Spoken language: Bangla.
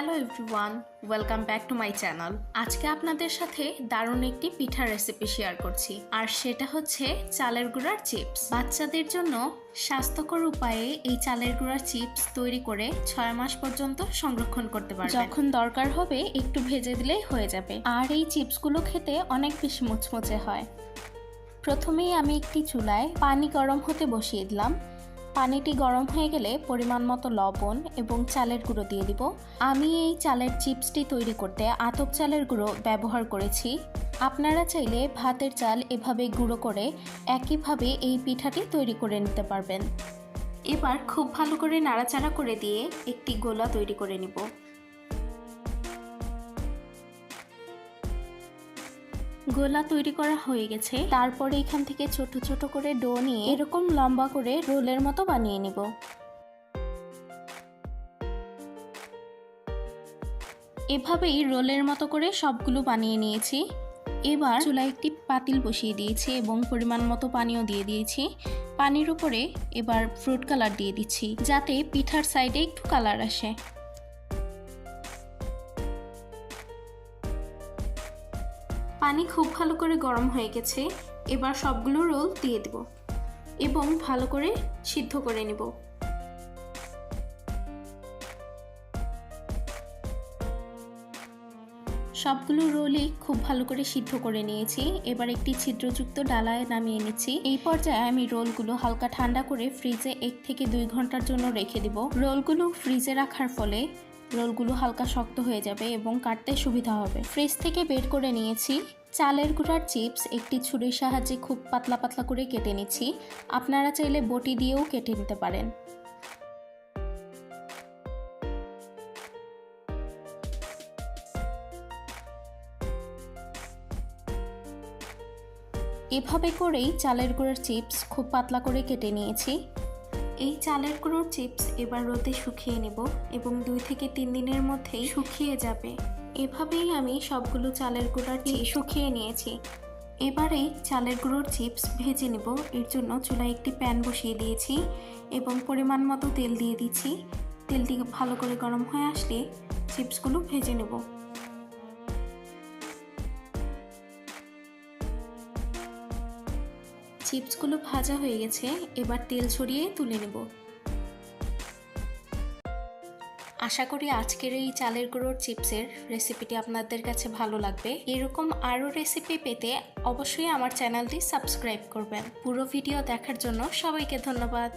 Hello everyone welcome back to my channel আজকে আপনাদের সাথে দারুণ একটি পিঠার রেসিপি শেয়ার করছি। আর সেটা হচ্ছে চালের গুঁড়ার চিপস বাচ্চাদের জন্য স্বাস্থ্যকর উপায়ে এই চালের গুঁড়ার চিপস তৈরি করে ছয় মাস পর্যন্ত সংরক্ষণ করতে পারবেন। যখন দরকার হবে একটু ভেজে দিলেই হয়ে যাবে। আর এই চিপসগুলো খেতে অনেক বেশি মুচমুচে হয়। প্রথমেই আমি একটি চুলায় পানি গরম হতে বসিয়ে দিলাম। পানিটি গরম হয়ে গেলে পরিমাণ মতো লবণ এবং চালের গুঁড়ো দিয়ে দিব। আমি এই চালের চিপসটি তৈরি করতে আতপ চালের গুঁড়ো ব্যবহার করেছি। আপনারা চাইলে ভাতের চাল এভাবে গুঁড়ো করে একইভাবে এই পিঠাটি তৈরি করে নিতে পারবেন। এবার খুব ভালো করে নাড়াচাড়া করে দিয়ে একটি গোলা তৈরি করে নিব। গোলা তৈরি করা হয়ে গেছে। তারপরে এখান থেকে ছোট ছোট করে ডো নিয়ে এরকম লম্বা করে রোলের মতো বানিয়ে নিব। এভাবেই রোলের মতো করে সবগুলো বানিয়ে নিয়েছি। এবার চুলায় একটি পাতিল বসিয়ে দিয়েছি এবং পরিমাণ মতো পানিও দিয়ে দিয়েছি। পানির উপরে এবার ফ্রুট কালার দিয়ে দিচ্ছি, যাতে পিঠার সাইডে একটু কালার আসে। পানি খুব ভালো করে গরম হয়ে গেছে, এবার সবগুলো রোল দিয়ে দেব এবং ভালো করে সিদ্ধ করে নেব। সবগুলো রোলই খুব ভালো করে সিদ্ধ করে নিয়েছি, এবার একটি ছিদ্রযুক্ত ডালায় নামিয়ে নিচ্ছি। এই পর্যায়ে আমি রোলগুলো হালকা ঠান্ডা করে ফ্রিজে এক থেকে দুই ঘণ্টার জন্য রেখে দিব। রোলগুলো ফ্রিজে রাখার ফলে রোলগুলো হালকা শক্ত হয়ে যাবে এবং কাটতে সুবিধা হবে। ফ্রিজ থেকে বের করে নিয়েছি। চালের গুঁড়ার চিপস, একটি ছুরির সাহায্যে খুব পাতলা পাতলা করে কেটে নিচ্ছি। আপনারা চাইলে বটি দিয়েও কেটে নিতে পারেন। এভাবে করেই চালের গুঁড়ার চিপস খুব পাতলা করে কেটে নিয়েছি। এই চালের গুঁড়োর চিপস এবার রোদে শুকিয়ে নেব এবং দুই থেকে তিন দিনের মধ্যেই শুকিয়ে যাবে। এভাবেই আমি সবগুলো চালের গুঁড়ার শুকিয়ে নিয়েছি। এবারে চালের গুঁড়োর চিপস ভেজে নেব। এর জন্য চুলায় একটি প্যান বসিয়ে দিয়েছি এবং পরিমাণ মতো তেল দিয়ে দিচ্ছি। তেলটি ভালো করে গরম হয়ে আসলে চিপসগুলো ভেজে নেব। চিপসগুলো ভাজা হয়ে গেছে, এবার তেল ছড়িয়ে তুলে নেব। আশা করি আজকের এই চালের গুঁড়োর চিপসের রেসিপিটি আপনাদের কাছে ভালো লাগবে। এরকম আরও রেসিপি পেতে অবশ্যই আমার চ্যানেলটি সাবস্ক্রাইব করবেন। পুরো ভিডিও দেখার জন্য সবাইকে ধন্যবাদ।